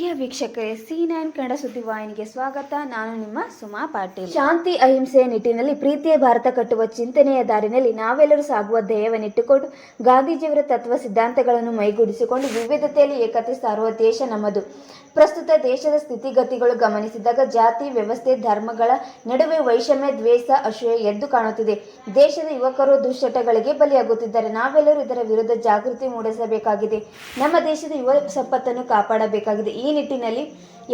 ಪ್ರಿಯ ವೀಕ್ಷಕರೇ C nine Kannada ಸುದ್ದಿವಾಹಿನಿಗೆ ಸ್ವಾಗತ. ನಾನು ನಿಮ್ಮ ಸುಮಾ ಪಾಟೀಲ್. ಶಾಂತಿ ಅಹಿಂಸೆಯ ನಿಟ್ಟಿನಲ್ಲಿ ಪ್ರೀತಿಯ ಭಾರತ ಕಟ್ಟುವ ಚಿಂತನೆಯ ದಾರಿನಲ್ಲಿ ನಾವೆಲ್ಲರೂ ಸಾಗುವ ಧ್ಯೇಯವನ್ನಿಟ್ಟುಕೊಂಡು ಗಾಂಧೀಜಿಯವರ ತತ್ವ ಸಿದ್ಧಾಂತಗಳನ್ನು ಮೈಗೂಡಿಸಿಕೊಂಡು ವಿವಿಧತೆಯಲ್ಲಿ ಏಕತೆ ಸಾರುವ ದೇಶ ನಮ್ಮದು. ಪ್ರಸ್ತುತ ದೇಶದ ಸ್ಥಿತಿಗತಿಗಳು ಗಮನಿಸಿದಾಗ ಜಾತಿ, ವ್ಯವಸ್ಥೆ, ಧರ್ಮಗಳ ನಡುವೆ ವೈಷಮ್ಯ, ದ್ವೇಷ ಅಶೂಯ ಎದ್ದು ಕಾಣುತ್ತಿದೆ. ದೇಶದ ಯುವಕರು ದುಶ್ಚಟಗಳಿಗೆ ಬಲಿಯಾಗುತ್ತಿದ್ದಾರೆ. ನಾವೆಲ್ಲರೂ ಇದರ ವಿರುದ್ಧ ಜಾಗೃತಿ ಮೂಡಿಸಬೇಕಾಗಿದೆ. ನಮ್ಮ ದೇಶದ ಯುವ ಸಂಪತ್ತನ್ನು ಕಾಪಾಡಬೇಕಾಗಿದೆ. ಈ ನಿಟ್ಟಿನಲ್ಲಿ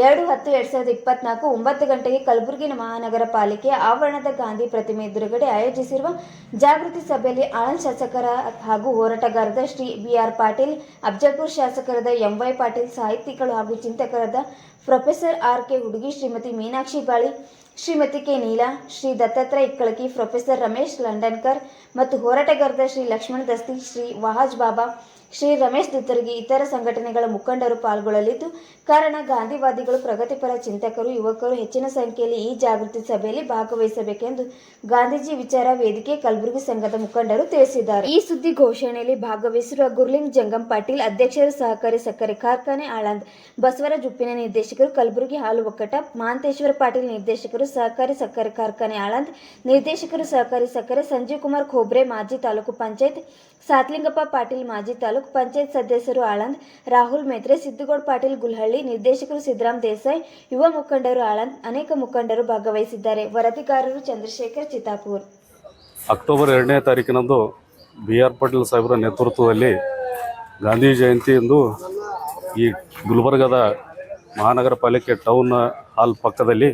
ಎರಡು ಹತ್ತು ಎರಡ್ ಸಾವಿರದ ಇಪ್ಪತ್ನಾಲ್ಕು ಒಂಬತ್ತು ಗಂಟೆಗೆ ಕಲಬುರಗಿ ಮಹಾನಗರ ಪಾಲಿಕೆ ಆವರಣದ ಗಾಂಧಿ ಪ್ರತಿಮೆ ಎದುರುಗಡೆ ಆಯೋಜಿಸಿರುವ ಜಾಗೃತಿ ಸಭೆಯಲ್ಲಿ ಆಳಂದ್ ಶಾಸಕರ ಹಾಗೂ ಹೋರಾಟಗಾರರ ಶ್ರೀ ಬಿ ಆರ್ ಪಾಟೀಲ್ ಅಬ್ಜಾಪುರ್ ಶಾಸಕರದ ಎಂವೈ ಪಾಟೀಲ್, ಸಾಹಿತಿಗಳು ಹಾಗೂ ಚಿಂತಕರಾದ ಪ್ರೊಫೆಸರ್ ಆರ್ ಕೆ ಹುಡುಗಿ ಶ್ರೀಮತಿ ಮೀನಾಕ್ಷಿ ಬಾಳಿ, ಶ್ರೀಮತಿ ಕೆ ನೀಲಾ, ಶ್ರೀ ದತ್ತಾತ್ರೇಯ ಇಕ್ಕಳಕಿ ಪ್ರೊಫೆಸರ್ ರಮೇಶ್ ಲಂಡನ್ಕರ್ ಮತ್ತು ಹೋರಾಟಗಾರರಾದ ಶ್ರೀ ಲಕ್ಷ್ಮಣ ದಸ್ತಿ ಶ್ರೀ ವಹಾಜ್ ಬಾಬಾ ಶ್ರೀ ರಮೇಶ್ ದುತ್ತರ್ಗಿ ಇತರ ಸಂಘಟನೆಗಳ ಮುಖಂಡರು ಪಾಲ್ಗೊಳ್ಳಲಿದ್ದು, ಕಾರಣ ಗಾಂಧಿವಾದಿಗಳು ಪ್ರಗತಿಪರ ಚಿಂತಕರು, ಯುವಕರು ಹೆಚ್ಚಿನ ಸಂಖ್ಯೆಯಲ್ಲಿ ಈ ಜಾಗೃತಿ ಸಭೆಯಲ್ಲಿ ಭಾಗವಹಿಸಬೇಕೆಂದು ಗಾಂಧೀಜಿ ವಿಚಾರ ವೇದಿಕೆ ಕಲಬುರಗಿ ಸಂಘದ ಮುಖಂಡರು ತಿಳಿಸಿದ್ದಾರೆ. ಈ ಸುದ್ದಿ ಘೋಷಣೆಯಲ್ಲಿ ಭಾಗವಹಿಸಿರುವ ಗುರ್ಲಿಂಗ್ ಜಂಗಂ ಪಾಟೀಲ್, ಅಧ್ಯಕ್ಷರು ಸಹಕಾರಿ ಸಕ್ಕರೆ ಕಾರ್ಖಾನೆ ಆಳಂದ್, ಬಸವರಾಜ್ ಉಪ್ಪಿನ ನಿರ್ದೇಶಕರು ಕಲಬುರಗಿ ಹಾಲು ಒಕ್ಕಟ, ಮಾಂತೇಶ್ವರ ಪಾಟೀಲ್ ನಿರ್ದೇಶಕರು ಸಹಕಾರಿ ಸಕ್ಕರೆ ಕಾರ್ಖಾನೆ ಆಳಂದ್, ನಿರ್ದೇಶಕರು ಸಹಕಾರಿ ಸಕ್ಕರೆ ಸಂಜೀವ್ ಕುಮಾರ್ ಖೋಬ್ರೆ ಮಾಜಿ ತಾಲೂಕು ಪಂಚಾಯತ್, ಸಾತ್ಲಿಂಗಪ್ಪ ಪಾಟೀಲ್ ಮಾಜಿ ತಾಲೂಕು ಪಂಚಾಯತ್ ಸದಸ್ಯರು ಆಳಂದ್, ರಾಹುಲ್ ಮೇತ್ರೆ, ಸಿದ್ದುಗೌಡ್ ಪಾಟೀಲ್ ಗುಲ್ಹಳ್ಳಿ, ನಿರ್ದೇಶಕರು ಸಿದ್ದರಾಮ್ ದೇಸಾಯಿ, ಯುವ ಮುಖಂಡರು ಆಳಂದ್, ಅನೇಕ ಮುಖಂಡರು ಭಾಗವಹಿಸಿದ್ದಾರೆ. ವರದಿಗಾರರು ಚಂದ್ರಶೇಖರ್, ಚಿತ್ತಾಪುರ್. ಅಕ್ಟೋಬರ್ ಎರಡನೇ ತಾರೀಕಿನಂದು ಬಿ ಆರ್ ಪಾಟೀಲ್ ಸಾಹೇಬರ ನೇತೃತ್ವದಲ್ಲಿ ಗಾಂಧಿ ಜಯಂತಿಯಂದು ಈ ಗುಲ್ಬರ್ಗದ ಮಹಾನಗರ ಪಾಲಿಕೆ ಟೌನ್ ಹಾಲ್ ಪಕ್ಕದಲ್ಲಿ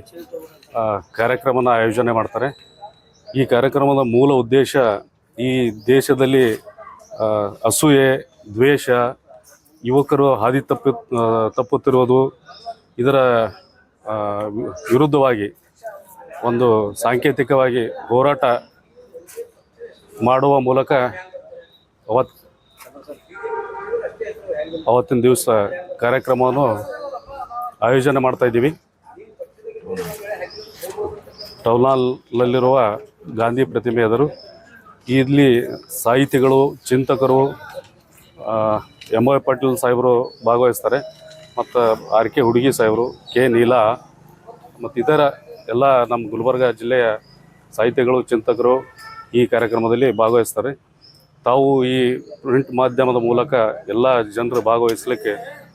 ಕಾರ್ಯಕ್ರಮನ ಆಯೋಜನೆ ಮಾಡ್ತಾರೆ. ಈ ಕಾರ್ಯಕ್ರಮದ ಮೂಲ ಉದ್ದೇಶ ಈ ದೇಶದಲ್ಲಿ ಅಸೂಯೆ ದ್ವೇಷ, ಯುವಕರು ಹಾದಿ ತಪ್ಪಿ ತಪ್ಪುತ್ತಿರುವುದು ಇದರ ವಿರುದ್ಧವಾಗಿ ಒಂದು ಸಾಂಕೇತಿಕವಾಗಿ ಹೋರಾಟ ಮಾಡುವ ಮೂಲಕ ಅವತ್, ಅವತ್ತಿನ ದಿವಸ ಕಾರ್ಯಕ್ರಮವನ್ನು ಆಯೋಜನೆ ಮಾಡ್ತಾ ಇದ್ದೀವಿ. ಟೌನಾಲ್ನಲ್ಲಿರುವ ಗಾಂಧಿ ಪ್ರತಿಮೆ ಎದುರು ಇಲ್ಲಿ ಸಾಹಿತಿಗಳು, ಚಿಂತಕರು ಎಂ ಓ ಪಾಟೀಲ್ ಸಾಹೇಬರು ಭಾಗವಹಿಸ್ತಾರೆ. ಮತ್ತು ಆರ್ ಕೆ ಹುಡುಗಿ ಸಾಹೇಬರು ಕೆ ನೀಲಾ ಮತ್ತು ಇತರ ಎಲ್ಲ ನಮ್ಮ ಗುಲ್ಬರ್ಗ ಜಿಲ್ಲೆಯ ಸಾಹಿತಿಗಳು ಚಿಂತಕರು ಈ ಕಾರ್ಯಕ್ರಮದಲ್ಲಿ ಭಾಗವಹಿಸ್ತಾರೆ. ತಾವು ಈ ಪ್ರಿಂಟ್ ಮಾಧ್ಯಮದ ಮೂಲಕ ಎಲ್ಲ ಜನರು ಭಾಗವಹಿಸಲಿಕ್ಕೆ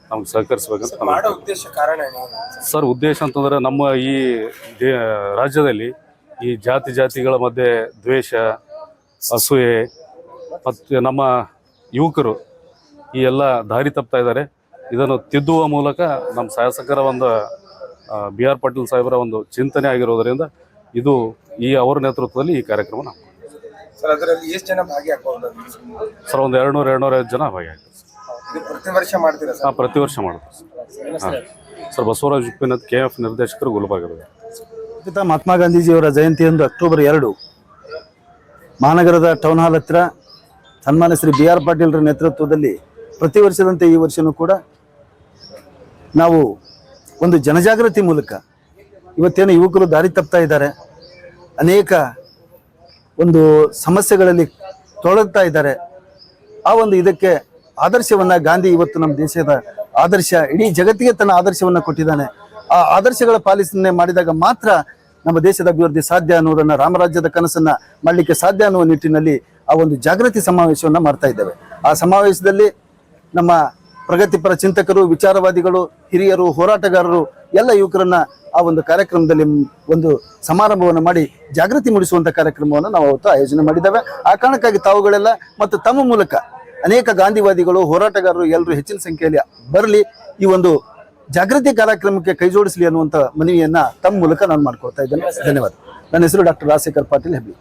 ನಮ್ಗೆ ಸಹಕರಿಸ್ಬೇಕಂತ ನಾನು ಮಾಡೋ ಉದ್ದೇಶ ಕಾರಣ ಸರ್ ಉದ್ದೇಶ ಅಂತಂದ್ರೆ ನಮ್ಮ ಈ ದೇ ರಾಜ್ಯದಲ್ಲಿ ಈ ಜಾತಿ ಜಾತಿಗಳ ಮಧ್ಯೆ ದ್ವೇಷ ಅಸೂಯೆ ಮತ್ತು ನಮ್ಮ ಯುವಕರು ಈ ಎಲ್ಲ ದಾರಿ ತಪ್ತಾ ಇದ್ದಾರೆ. ಇದನ್ನು ತಿದ್ದುವ ಮೂಲಕ ನಮ್ಮ ಶಾಸಕರ ಒಂದು ಬಿ ಆರ್ ಪಾಟೀಲ್ ಸಾಹೇಬರ ಒಂದು ಚಿಂತನೆ ಆಗಿರೋದರಿಂದ ಇದು ಈ ಅವರ ನೇತೃತ್ವದಲ್ಲಿ ಈ ಕಾರ್ಯಕ್ರಮ ನಾವು ಸರ್ ಅದರಲ್ಲಿ ಎಷ್ಟು ಜನ ಭಾಗಿಯಾಗಬಹುದು? ಸರ್ ಒಂದು ಎರಡು ನೂರು ಎರಡು ನೂರ ಐವತ್ತು ಜನ ಭಾಗಿಯಾಗ್ತಾರೆ ಸರ್ ಪ್ರತಿ ವರ್ಷ ಮಾಡ್ತೀರಾ ಸರ್? ಹಾಂ ಪ್ರತಿ ವರ್ಷ ಮಾಡ್ತಾರೆ ಸರ್. ಸರ್ ಬಸವರಾಜ್ ಉಪ್ಪಿನತ್ ಕೆ ಎಫ್ ನಿರ್ದೇಶಕರು ಗುಲ್ಬರ್ಗದ ಪಿತಾ ಮಹಾತ್ಮ ಗಾಂಧೀಜಿಯವರ ಜಯಂತಿಯಂದು ಅಕ್ಟೋಬರ್ ಎರಡು. ಮಹಾನಗರದ ಟೌನ್ ಹಾಲ್ ಹತ್ತಿರ ಸನ್ಮಾನ್ಯ ಶ್ರೀ ಬಿ ಆರ್ ಪಾಟೀಲ್ರ ನೇತೃತ್ವದಲ್ಲಿ ಪ್ರತಿ ವರ್ಷದಂತೆ ಈ ವರ್ಷನೂ ಕೂಡ ನಾವು ಒಂದು ಜನಜಾಗೃತಿ ಮೂಲಕ ಇವತ್ತೇನು ಯುವಕರು ದಾರಿ ತಪ್ತಾ ಇದ್ದಾರೆ, ಅನೇಕ ಒಂದು ಸಮಸ್ಯೆಗಳಲ್ಲಿ ತೊಳಗ್ತಾ ಇದ್ದಾರೆ, ಆ ಒಂದು ಇದಕ್ಕೆ ಆದರ್ಶವನ್ನ ಗಾಂಧಿ ಇವತ್ತು ನಮ್ಮ ದೇಶದ ಆದರ್ಶ, ಇಡೀ ಜಗತ್ತಿಗೆ ತನ್ನ ಆದರ್ಶವನ್ನ ಕೊಟ್ಟಿದ್ದಾನೆ. ಆ ಆದರ್ಶಗಳ ಪಾಲಿಸನೆ ಮಾಡಿದಾಗ ಮಾತ್ರ ನಮ್ಮ ದೇಶದ ಅಭಿವೃದ್ಧಿ ಸಾಧ್ಯ ಅನ್ನೋದನ್ನು, ರಾಮರಾಜ್ಯದ ಕನಸನ್ನ ಮಾಡಲಿಕ್ಕೆ ಸಾಧ್ಯ ಅನ್ನುವ ನಿಟ್ಟಿನಲ್ಲಿ ಆ ಒಂದು ಜಾಗೃತಿ ಸಮಾವೇಶವನ್ನು ಮಾಡ್ತಾ ಇದ್ದೇವೆ. ಆ ಸಮಾವೇಶದಲ್ಲಿ ನಮ್ಮ ಪ್ರಗತಿಪರ ಚಿಂತಕರು, ವಿಚಾರವಾದಿಗಳು, ಹಿರಿಯರು, ಹೋರಾಟಗಾರರು, ಎಲ್ಲ ಯುವಕರನ್ನ ಆ ಒಂದು ಕಾರ್ಯಕ್ರಮದಲ್ಲಿ ಒಂದು ಸಮಾರಂಭವನ್ನು ಮಾಡಿ ಜಾಗೃತಿ ಮೂಡಿಸುವಂತ ಕಾರ್ಯಕ್ರಮವನ್ನು ನಾವು ಅವತ್ತು ಆಯೋಜನೆ ಮಾಡಿದ್ದೇವೆ. ಆ ಕಾರಣಕ್ಕಾಗಿ ತಾವುಗಳೆಲ್ಲ ಮತ್ತು ತಮ್ಮ ಮೂಲಕ ಅನೇಕ ಗಾಂಧಿವಾದಿಗಳು, ಹೋರಾಟಗಾರರು ಎಲ್ಲರೂ ಹೆಚ್ಚಿನ ಸಂಖ್ಯೆಯಲ್ಲಿ ಬರಲಿ, ಈ ಒಂದು ಜಾಗೃತಿ ಕಾರ್ಯಕ್ರಮಕ್ಕೆ ಕೈ ಜೋಡಿಸಲಿ ಅನ್ನುವಂಥ ಮನವಿಯನ್ನ ತಮ್ಮ ಮೂಲಕ ನಾನು ಮಾಡ್ಕೊಳ್ತಾ ಇದ್ದೇನೆ. ಧನ್ಯವಾದ. ನನ್ನ ಹೆಸರು ಡಾಕ್ಟರ್ ರಾಜಶೇಖರ್ ಪಾಟೀಲ್ ಹೆಬ್ಳಿ